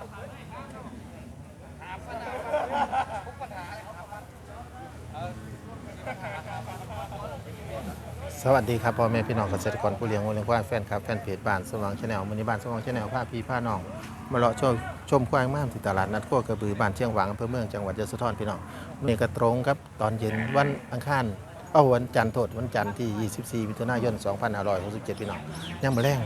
สวัสดีครับพ่อแม่พี่น้องเกษตรกรผู้เลี้ยงวัวเลี้ยงควายแฟนครับแฟนเพจบ้านสว่างชาแนลมือนี้บ้านสว่างชาแนลพาพี่พาน้อง มาเลาะชมชมควายงามที่ตลาดนัดโคกระบือบ้านเชียงหวังอำเภอเมืองจังหวัดยะโสธรพี่น้องมื้อนี้ก็ตรงครับตอนเย็นวันอังคารเอาวันจันทร์โทษวันจันทร์ที่ 24มิถุนายน 2567 พี่น้องยังมาแรง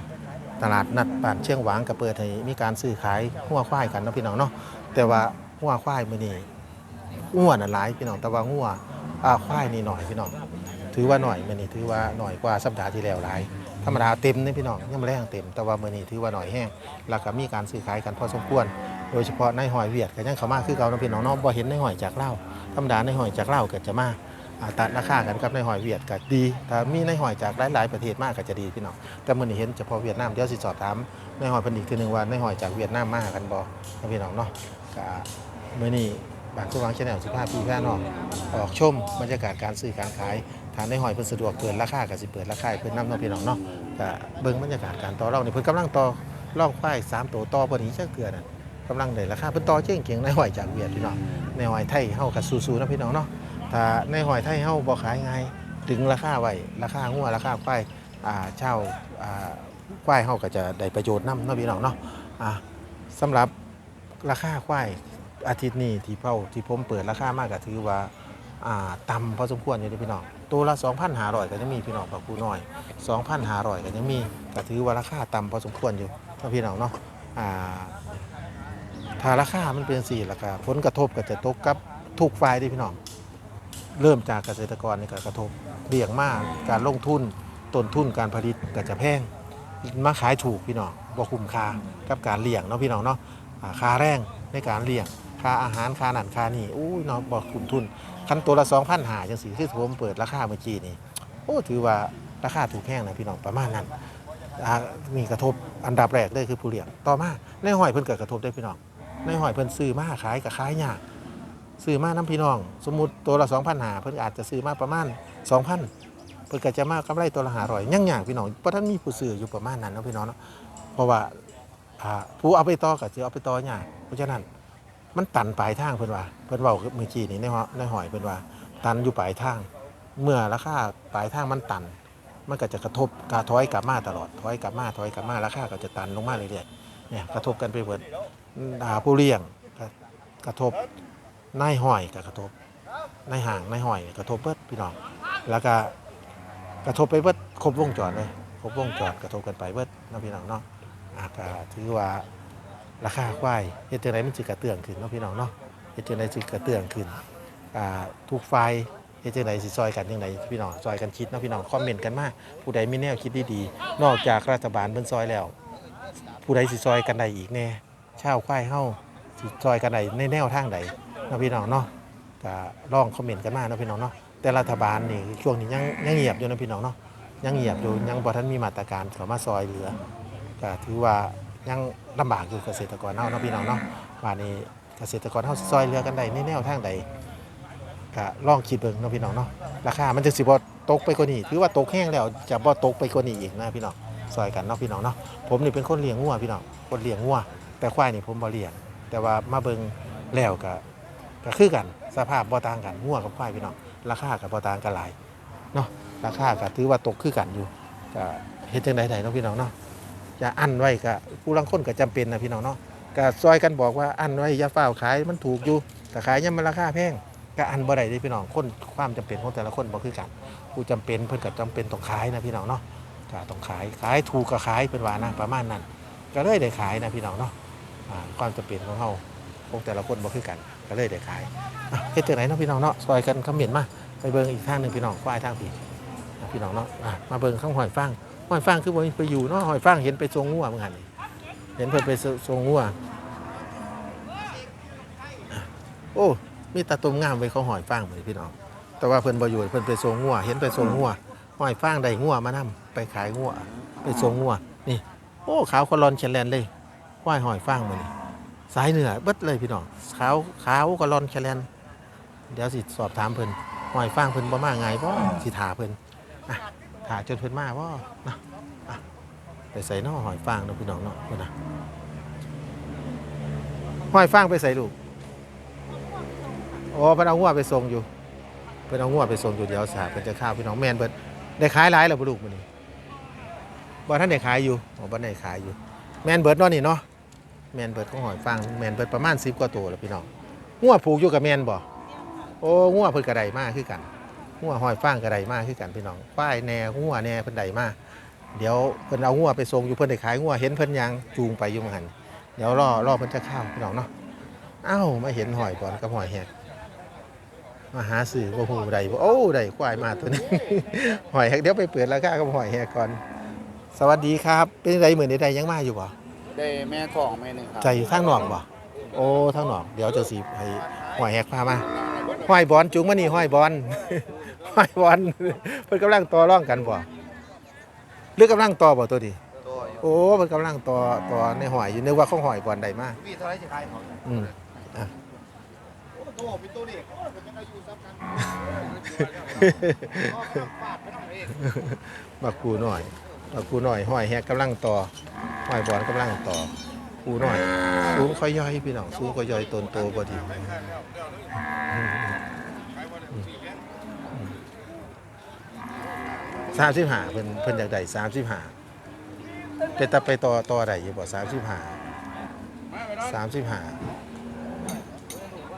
ตลาดนัดบ้านเชียงหวังก็เปิดให้มีการซื้อขายหัวควายกันเนาะพี่น้องเนาะแต่ว่าหัวควายมื้อนี้อ้วน่ะหลายพี่น้องแต่ว่าหัวอ่าควายนี่หน่อยพี่น้องถือว่าหน่อยมื้อนี้ถือว่าหน่อยกว่าสัปดาห์ที่แล้วหลายธรรมดาเต็มนี่พี่น้องยังไม่แรงเต็ม แต่ว่ามื้อนี้ถือว่าหน่อยแห้งแล้วก็มีการซื้อขายกันพอสมควร โดยเฉพาะในหอยเวียดก็ยังเข้ามาคือเก่าเนาะพี่น้องเนาะบ่เห็นในหอยจากเล่าธรรมดาในหอยจากเล่าวก็จะมาอ่า ตัดราคากันกับในหอยเวียดก็ดีถ้ามีในหอยจากหลายๆประเทศมากก็จะดีพี่น้องแต่มื้อนี้เห็นเฉพาะเวียดนามเดี๋ยวสิสอบถามในหอยเพิ่นอีกทีหนึงว่าในหอยจากเวียดนามมากันบ่พี่น้องเนาะก็มื้อนี้บ้านสว่างชแนล15ปีแพ้น้อออกชมบรรยากาศการซื้อการขายทางในหอยเพิ่นสะดวกเปิดราคาก็สิเปิดราคาเพิ่นนำเนาะพี่น้องเนาะก็เบิ่งบรรยากาศการต่อรองนี่เพิ่นกำลังต่อรองควาย3ตัวต่อบ่นี้จักเทื่อนั่นกำลังได้ราคาเพิ่นต่อเจ๋งเก่งในหอยจากเวียดพี่น้องในหอยไทยเฮาก็สู้ๆนะพี่น้องเนาะ ถ้าในหอยไทยเฮาบ่ขายง่ายดึงราคาไว้ราคางัวราคาควายอ่าเช่าอ่าควายเฮาก็จะได้ประโยชน์นํเนาะพี่น้องเนาะอ่าสำหรับราคาควายอาทิตย์นี้ที่เผาที่ผมเปิดราคามากก็ถือว่าอ่าต่ำพอสมควรอยู่เด้อพี่น้องตัวละ2,500ก็จะมีพี่น้องปากูน้อย 2,500ก็ยังมีก็ถือว่าราคาต่ำพอสมควรอยู่เนาะพี่น้องเนาะอ่าถ้าราคามันเป็นสี่ราคาผลกระทบก็จะตกกับทุกฝ่ายเด้พี่น้อง เริ่มจากเกษตรกรในี่ก็กระทบเบี่ยงมากการลงทุนต้นทุนการผลิตก็จะแพงมาขายถูกพี่น้องบ่คุ้มค่ากับการเลี้ยงเนาะพี่น้องเนาะค่าแรงในการเลี้ยงค่าอาหารค่านั่นค่านี่อุ้ยเนาะบ่คุ้มทุนคันตัวละ2,500จังซี่คือผมเปิดราคาเมื่อกี้นี่โอ้ถือว่าราคาถูกแพงนะพี่น้องประมาณนั้นมีกระทบอันดับแรกเลยคือผู้เลี้ยงต่อมาในหอยเพิ่นเกิดกระทบได้พี่น้องในหอยเพิ่นซื้อมาขายกับขายยาก ซื้อมาน้ำพี่น้อง สมมติตัวละ2,000หาเพิ่นอาจจะซื้อมาประมาณ2,000เพิ่นก็จะมากำไรตัวละ500ยังยากพี่น้องเพราะท่านมีผู้ซื้ออยู่ประมาณนั้นนะพี่น้องเนาะเพราะว่าอ่าผู้เอาไปต่อก็สิเอาไปต่อยากเพราะฉะนั้นมันตันปลายทางเพิ่นว่าเพิ่นเว้าเมื่อกี้นี้ในหอในหอยเพิ่นว่า ตันอยู่ปลายทาง เมื่อราคาปลายทางมันตัน มันก็จะกระทบกาถอยกลับมาตลอดถอยกลับมาถอยกลับมาราคาก็จะตันลงมาเรื่อยๆเนี่ยกระทบกันไปหมดอ่าผู้เลี้ยงกระทบ นายห้อยก็กระทบนายห่างนายห้อยกระทบเบิดพี่น้องแล้วก็กระทบไปเบิดครบวงจรเลยครบวงจรกระทบกันไปเบิดเนาะพี่น้องเนาะอะก็ถือว่าราคาควายเฮ็ดจังไดมันสิกระเตื้องขึ้นเนาะพี่น้องเนาะเฮ็ดจังไดสิกระเตื้องขึ้นอ่าทุกฝ่ายเฮ็ดจังไดสิซอยกันจังไดพี่น้องซอยกันคิดเนาะพี่น้องคอมเมนต์กันมาผู้ใดมีแนวคิดดีๆนอกจากรัฐบาลเพิ่นซอยแล้ว ผู้ใดสิซอยกันได้อีกแน่ชาวควายเฮาสิซอยกันได้ในแนวทางใด นาะพี่น้องเนาะก็ลองคอมเมนต์กันมาเนาะพี่น้องเนาะแต่รัฐบาลนี่ช่วงนี้ยังยังเงียบอยู่นะพี่น้องเนาะยังเงียบอยู่ยังบ่ทันมีมาตรการเข้ามาซอยเหลือก็ถือว่ายังลำบากอยู่เกษตรกรเฮาเนาะพี่น้องเนาะว่านี่เกษตรกรเฮาซอยเหลือกันได้ในแนวทางใดก็ลองคิดเบิ่งเนาะพี่น้องเนาะราคามันจะสิบ่ตกไปกว่านี้ถือว่าตกแห้งแล้วจะบ่ตกไปกว่านี้อีกนะพี่น้องซอยกันเนาะพี่น้องเนาะผมนี่เป็นคนเลี้ยงงัวพี่น้องคนเลี้ยงงัวแต่ควายนี่ผมบ่เลี้ยงแต่ว่ามาเบิ่งแล้วก็ ก็คือกันสภาพบ่ต่างกันงัวกับควายพี่น้องราคาก็บ่ต่างกันหลายเนาะราคาก็ถือว่าตกคือกันอยู่ก็เฮ็ดจังได๋ได้เนาะพี่น้องเนาะจะอั้นไว้ก็ผู้ลางคนก็จำเป็นนะพี่น้องเนาะก็ซอยกันบอกว่าอั้นไว้อย่าฟ้าขายมันถูกอยู่แต่ขายยามมันราคาแพงก็อันบ่ได้เด้พี่น้องคนความจำเป็นของแต่ละคนบ่คือกันผู้จำเป็นเพิ่นก็จำเป็นต้องขายนะพี่น้องเนาะก็ต้องขายขายถูกก็ขายเป็นว่านะประมาณนั้น ก็เลยได้ขายนะพี่น้องเนาะความจำเป็นของเฮาของแต่ละคนบ่คือกัน ก็เลยได้ขายเฮ็ดจังไดเนาะพี่น้องเนาะซอยกันคอมเมนต์มาไปเบิ่งอีกทางหนึ่งพี่น้องควายทางพี่พี่น้องเนาะมาเบิ่งข้างหอยฟางหอยฟางคือบ่มีไปอยู่เนาะหอยฟางเห็นไปทรงงัวเหมือนกันเห็นเพิ่นไปทรงงัวโอ้มีตาตุ่มงามไว้เขาหอยฟางเหมือนพี่น้องแต่ว่าเพิ่นบ่อยู่เพิ่นไปส่งงัวเห็นไปส่งงัวหอยฟางได้งัวมานํไปขายงัวไปส่งงัวนี่ โอ้ขาวคอลอนเชลแลนเลยควายหอยฟางมื้อนี้ สายเหนือเบิดเลยพี่น้องขาวขาวคอลอนเชลนเดี๋ยวสิสอบถามเพิ่นหอยฟางเพิ่นบ่มาไงบ่สิถาเพิ่นอะถาจนเพิ่นมาบ่นะอะไปใส่นอหอยฟางเนาะพี่น้องเนาะเพิ่นน่ะหอยฟางไปใส่ลูกโอ้เพิ่นเอางัวไปส่งอยู่เพิ่นเอางัวไปส่งอยู่เดี๋ยวสาเพิ่นจะข้าวพี่น้องแม่นเบิดได้ขายหลายแล้วบ่ลูกมื้อนี้บ่ท่านได้ขายอยู่อ๋อบ่ได้ขายอยู่ แม่นเบิดเนาะนี่เนาะ แมนเบิดของหอยฟางแมนเบิดประมาณ10กว่าตัวแล้วพี่น้องงัวผูกอยู่กับแมนบ่โอ้งัวเพิ่นก็ไดมาคือกันงัวหอยฟางก็ไดมาคือกันพี่น้องป้ายแน่งัวแน่เพิ่นไดมากเดี๋ยวเพิ่นเอางัวไปส่งอยู่เพิ่นได้ขายงัวเห็นเพิ่นยังจูงไปอยู่เหมือนกันเดี๋ยวรอรอมันจะเข้าพี่น้องเนาะเอ้ามาเห็นหอยบอลกับหอยแหกมาหาสื่อว่าหูใดบ่โอ้ใดควายมาตัวนี้หอยแหกเดี๋ยวไปเปิดราคากับหอยแหกก่อน สวัสดีครับ เป็นไรเหมือนใดๆยังมาอยู่บ่ ได้แม่ทองแม่หนึ่งครับใจอยู่ทางนอกบ่โอ้ทางนอกเดี๋ยวเจะสีให้หอยแหกพามาหอยบอลจุงมานี่หอยบอลหอยบอลเพิ่นกำลังต่อร่องกันบ่หรือกำลังต่อบ่ตัวดีตัวอยู่โอ้เพิ่นกำลังต่อต่อในหอยอยู่นึกว่าของหอยบอลใดมาพี่เท่าไรจะขายเขาอืมตัวเป็นตัวนี้เขาเป็นยังไงอยู่ซับกันฟาดไม่ต้องเองบักกูหน่อยบั กูหน่อยห้อยแฮกกำลังต่อห้อยบอลกำลังต่อกูหน่อยสูงค่อยย่อยพี่น้องสูงค่อยย่อยตนโตพอดีสามสิบห้าเพิ่นเพิ่นอยากได้สามสิบห้าเป็นตะไปต่อต่อได้อยู่บ่สามสิบห้าสามสิบห้า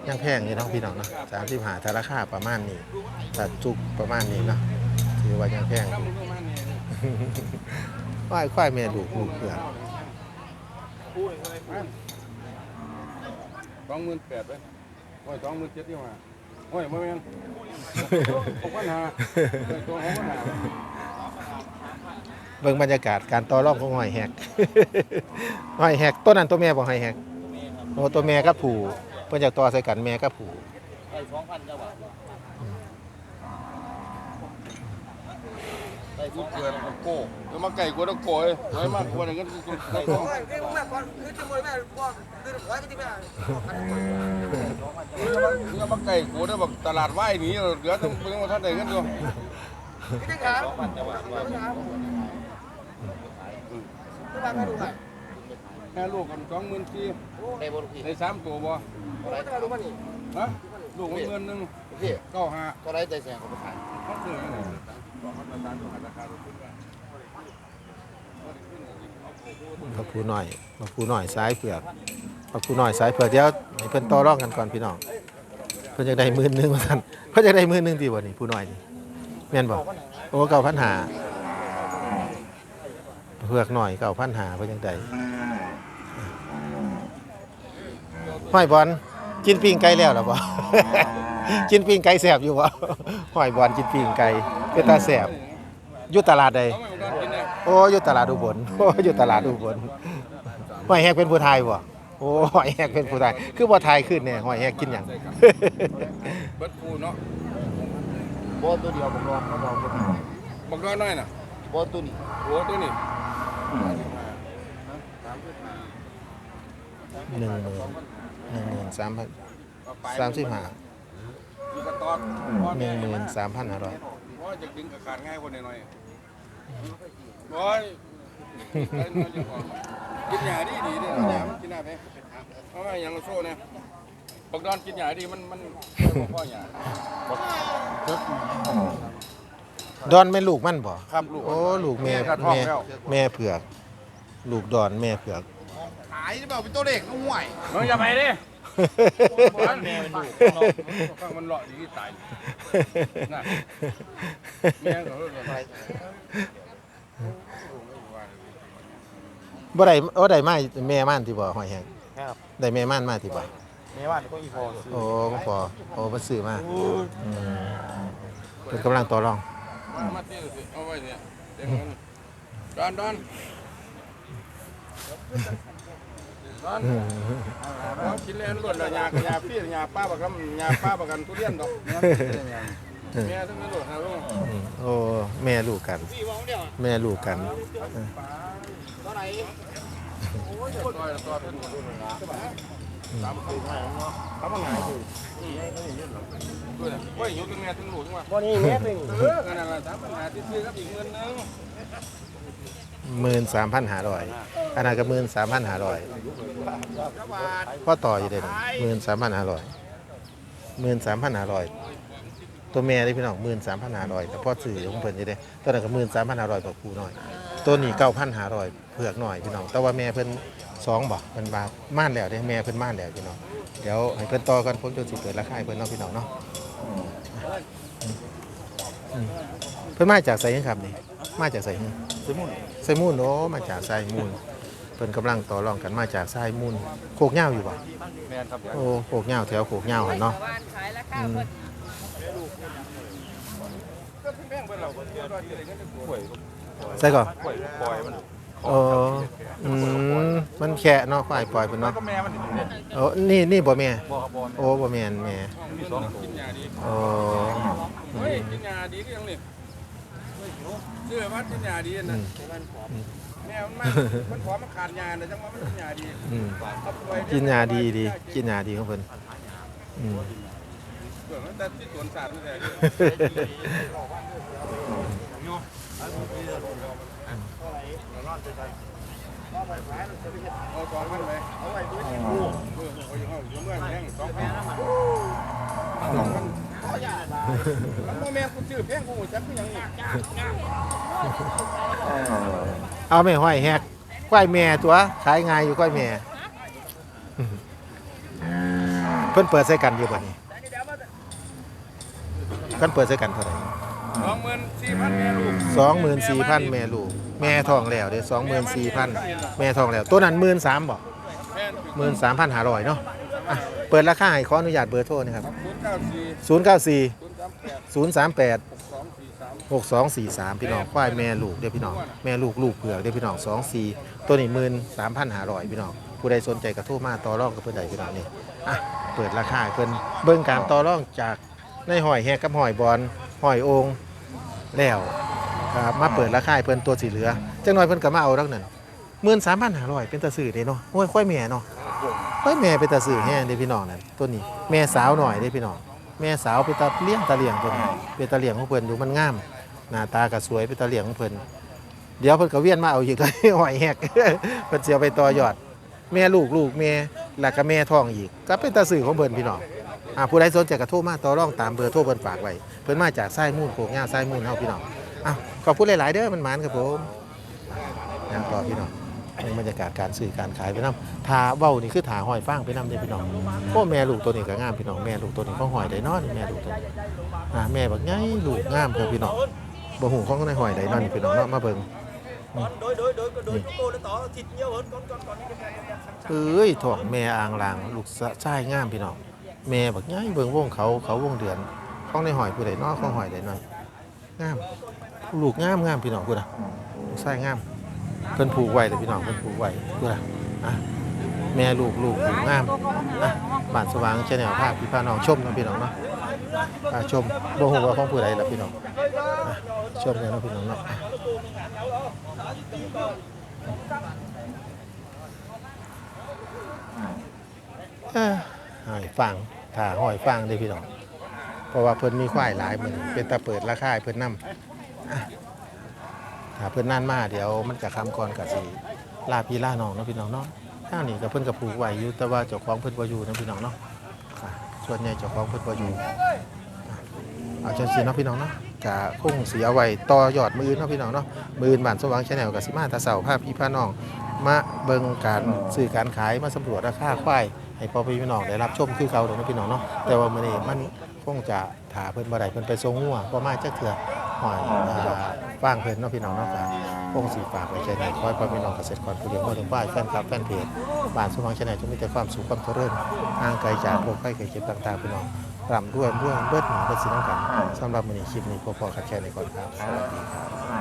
ยังแพงอยู่เนาะพี่น้องเนาะสามสิบห้าถ้าราคาประมาณนี้ถ้าจุกประมาณนี้เนาะถือว่ายังแพงอยู่ ควายควายแม่ลูกลูกเผือกสองหมื่นแปดไปโอ้ยสองหมื่นเจ็ดที่ว่าโอ้ยไม่แม่นหกพันห้าตัวหกพันห้าเบิ่งบรรยากาศการต่อรองของหอยแหกหอยแหกตัวนั้นตัวแม่บ่หอยแหกโอ้ตัวแม่กับผู้เพิ่นอยากต่อใส่กันแม่กับผู้ไอ้สองพันเจ้าบาท ได้สลูอกงเกิดกับโก้แล้วมาไก่กว่าตะโก้เลยไว้มากกว่าอย่างนั้นไก่ต้องแล้วมาไก่กูได้บอกตลาดไหว้หนีเหลือต้องเพิ่งมาท่านใดกันอยู่สองพันเจ้าบาทว่าแม่ลูกกันสองหมื่นสี่ได้บริพี่ในสามตัวบ่เท่าไรจะรู้ป่ะนี่ฮะลูกมันเงินหนึ่งพี่เก้าห้าเท่าไรใจแสงของประธาน เขาซื้อกันเลยบักผู้น้อยบักผู้ายเผือกบักผู้น้อยสายเผือกเดี๋ยวให้เพิ่นต่อรองกันก่อนพี่น้อง เพิ่นอยากได้หมื่นหนึงว่าซั่นเพิ่นอยากได้หมื่นหนึงดีบ่นี่ผู้น้อยนี่แม่นบ่โอ้9,500เผือกหน่อย9,500เพิ่นจังไดห้อยบอล กินปิ้งไก่แล้วหรอบ่ กินปิ้งไก่แสบอยู่บ่ห้อยบอลกินปิ้งไก่เป็นตาแสบอยู่ตลาดใดเขาไม่ต้องกินเนี่ยโอ้อยู่ตลาดอุบลโอ้อยู่ตลาดอุบลห้อยแฮกเป็นผู้ไทยบ่โอ้ห้อยแฮกเป็นผู้ไทยคือบ่ไทยขึ้นเนี่ยห้อยแฮกกินหยังเบิดคูเนาะบอตัวเดียวผมลองเขาบอกว่าบอกน้อยน้อยน่ะบอตัวนี้หัวตัวนี้หนึ่ง หมื่นหนึ่งหมื่นสามพันสามสิบห้ามีกระตอดหนึ่งหมื่นสามพันห้าร้อยโอ้ยจะดึงกระขาดง่ายคนหน่อยๆโอ้ยกินหยาดีดีเนี่ยหยามันกินได้ไหมเอาไว้อย่างเราโซ่เนี่ยบอกดอนกินหยาดีมันมันพ่อหยาดอนแม่นลูกมันบ่ครับลูกโอ้ลูกแม่กระท้องแม่แล้วแม่เผือก ลูกดอนแม่เผือกขายหรือเปล่าเป็นตัวเด็กน้องห่วยน้องอย่าไปดิมันแม่ลูกข้างมันเลาะดีตายน่ะแม่เขาเลยไปบ่ได้โอ้ได้มาแม่ม่านที่บ่หอยแฮงครับได้แม่ม่านมาที่บ่แม่บ้านก็อีพอโอ้ก็พอโอ้มันซื้อมาอืมเพิ่นกำลังต่อรองมาเตี้ยสิเอาไว้เนี่ยเดี๋ยวมันดอนดอน ดอนเอากินแล้วล้วนแล้วยายาพี่ยาป้าบักกันยาป้าบักกันทุเรียนดอกแม่ทั้งนั้นโดดหาลูกโอ้แม่ลูกกัน แม่ลูกกันตัวไหนตัวตัวขึ้นหมดเลยนะสามสี่ห้าะ ทำอะไรอยู่ด้วยนะเฮ้ยยกตั้งแม่ตั้งหลูกตั้งว่าวันนี้เมตรหนึ่งเออขนาดละสามปัญหาที่ซื้อครับอีกเงินนึงหมื่นสามพันห้าร้อยอันนั้นก็หมื่นสามพันห้าร้อยพ่อต่ออยู่เด้หมื่นสามพันห้าร้อยหมื่นสามพันห้าร้อยตัวแม่ได้พี่น้องหมื่นสามพันห้าร้อยแต่พ่อสื่อของเพิ่นอยู่เด้ตัวนั้นก็หมื่นสามพันห้าร้อยกับครูหน่อย ตัวนี้เก้าพันห้าร้อยเผือกหน่อยพี่น้อง แต่ว่าแม่เพิ่นสองบอกเพิ่นบาม่านแล้วเด้แม่เพิ่นม่านแล้วพี่น้อง เดี๋ยวให้เพิ่นต่อกันผมจนสิเปิดราคาให้เพิ่นเนาะพี่น้องเนาะอืมเพิ่นมาจากไสยังครับนี่ มาจากไสยังสมุนไซมูนโอ้มาจากไซมูนเพิ่นกำลังต่อรองกันมาจากไซมูนโคกเหย้าอยู่บ่แมนครับโอ้โคกเหย้าแถวโคกเหย้าหั่นเนาะบ้านขายราคาอืม เพิ่นก็แม่งเพิ่นเราก็เที่ยวด้วยเที่ยวกันป่วย ใส่ก่อนป่วยปล่อยมันเอออืมมันแค่เนาะควายปล่อยเพิ่นแล้วเนาะก็แม่มันนี่โอ้นี่นี่บ่แม่บ่ครับบ่โอ้บ่แม่นแม่มีสองตัวกินยาดีโอ้เฮ้ยกินยาดีก็ยังนี่เชื่อว่ากินยาดีอืนะมแม่มันมามันขอมันขาดยาเลยจังว่ามันกินยาดีอืมเอาป่วยกินยาดีดีกินยาดีของเพิ่นอืมเกิดมันแต่ที่สวนสัตว์นี่แหละ เอาสองพันไปเอาไว้ด้วยเออเอาอยู่เอาอยู่เมื่อแม่งสองพันสองพันแล้วพ่อแม่กูชื่อแพงกูจักคือหยังนี่เอาแม่ห้อยแฮกควายแม่ตัวขายง่ายอยู่ควายแม่เพิ่นเปิดใส่กันอยู่บ่นี่เพิ่นเปิดใส่กันเท่าไหร่ สองหมื่นสี่พันแม่ลูกสองหมื่นสี่พันแม่ลูก แม่ทองแล้วเด้สองหมื่นสี่พันแม่ทองแล้ว ตัวนั้นหมื่นสามบอกแม่นหมื่นสามพันห้าร้อยเนาะอะเปิดราคาให้ขออนุญาตเบอร์โทรนะครับศูนย์เก้าสี่ศูนย์เก้าสี่ศูนย์สามแปดศูนย์สามแปด หกสองสี่สามหกสองสี่สามพี่น้องควายแม่ลูกเด้อพี่น้องแม่ลูกลูกเผือกเด้อพี่น้องสองสี่ตัวนี้หมื่นสามพันห้าร้อยพี่น้องผู้ใดสนใจกระทู้มาต่อรองกับเพื่อนใดพี่น้องนี่อะเปิดราคาให้เพิ่นเบิ่งการต่อรองจากในหอยแฮกกับหอยบอลหอยโอง แล้วครับมาเปิดราคาให้เพิ่นตัวสีเหลือจังน้อยเพิ่นก็มาเอาดักนั้นหมื่นสามพันห้าร้อยเป็นตาสื่อเด้เนาะโอ้ยควายแม่เนาะควายแม่เป็นตาสื่อแห้งเด้พี่น้องนั่นตัวนี้แม่สาวหน่อยเด้พี่น้องแม่สาวเป็นตาเลี้ยงตาเลี้ยงตัวนี้เป็นตาเลี้ยงของเพิ่นดูมันงามหน้าตาก็สวยเป็นตาเลี้ยงของเพิ่นเดี๋ยวเพิ่นก็เวียนมาเอาอีกเลยหอยแหกเพิ่นเสิเอาไปต่อยอด แม่ลูกลูกแม่แล้วก็แม่ท้องอีก ก็เป็นตาสื่อของเพิ่นพี่น้อง อ่าผู้ใดสนใจก็โทรมาต่อรองตามเบอร์โทรเพิ่นฝากไว้เพิ่นมาจากไส้มูนโคกย่าไส้มูนเฮาพี่น้องอะขอบคุณหลาย ๆ เด้อมันหมานครับผมยังต่อพี่น้องในบรรยากาศการซื้อการขายไปนํทาเว้านี่คือถาหอยฟางไปนํเด้พี่น้องโอ้แม่ลูกตัวนี้ก็งามพี่น้องแม่ลูกตัวนี้ก็หอยได้เนอนแม่ลูกตัวนี้อ่าแม่บักใหญ่ลูกงามครับพี่น้องบ่หูของในหอยใดนั่นพี่น้องเนาะมาเบิ่ง đối đối đối đối cô nó tỏ thịt nhiều hơn con con con เอ้ยท้องแม่อ่างลาง ลูกชายงามพี่น้อง แม่บักใหญ่เบิ่งวงเขาเขาวงเดือนข้องในหอยผู้ใดนาะของหอยใดนั่นงามลูกงามงามพี่น้องพุ่นน่ะลูกชายงามเพิ่นผูกไว้เด้อพี่น้องเพิ่นผูกไว้พุ่นะอะแม่ลูกลูกผูกงามอะบ้านสว่างแชนแนลภาพพี่พาน้องชมนะพี่น้องเนาะอะชมบ่ฮู้ว่าของผู้ใดล่ะพี่น้องอะชมกันเนะพี่น้องเนาะเอ้อหอยฟาง ถ้าห้อยฟางเด้พี่น้องเพราะว่าเพิ่นมีควายหลายมือนเป็นตาเปิดราคาให้เพิ่นนำถ้าเพิ่นนั่นมาเดี๋ยวมันจะคำก่อนก็สิลาพี่ล่าน้องเนาะพี่น้องเนาะทางนี้ก็เพิ่นก็ปลูกไว้อยู่แต่ว่าเจ้าของเพิ่นบ่อยู่นะพี่น้องเนาะส่วนใหญ่เจ้าของเพิ่นบ่อยู่อะเอาจังซี่เนาะพี่น้องเนาะก็คงสิเอาไว้ต่อยอดมืออื่นเนาะพี่น้องเนาะมืออื่นบ้านสว่าง Channel ก็สิมาตะเช้าพาพี่พาน้อง มาเบิ่งการซื้อการขายมาสำรวจราคาควาย ให้พ่อพี่พี่น้องได้รับชมคือเก่าเด้อนะพี่น้องเนาะแต่ว่ามื้อนี้มันคงจะถาเพิ่นบ่ได้เพิ่นไปส่งงัวบ่มาจักเทื่อหอยอ่าฟางเพิ่นเนาะพี่น้องเนาะก็คงสิฝากไว้ใจในคอยพ่อพี่น้องเกษตรกรผู้เลี้ยงวัวเลี้ยงควายแฟนคลับแฟนเพจบ้านสมองชนลจะมีแต่ความสุขความเจริญห่างไกลจากโรคภัยไข้เจ็บต่างๆพี่น้องร่ำรวยรวยเบิดหนีเบิดสินำกันสำหรับมื้อนี้คลิปนี้พอๆกันแค่นี้ก่อนครับสวัสดีครับ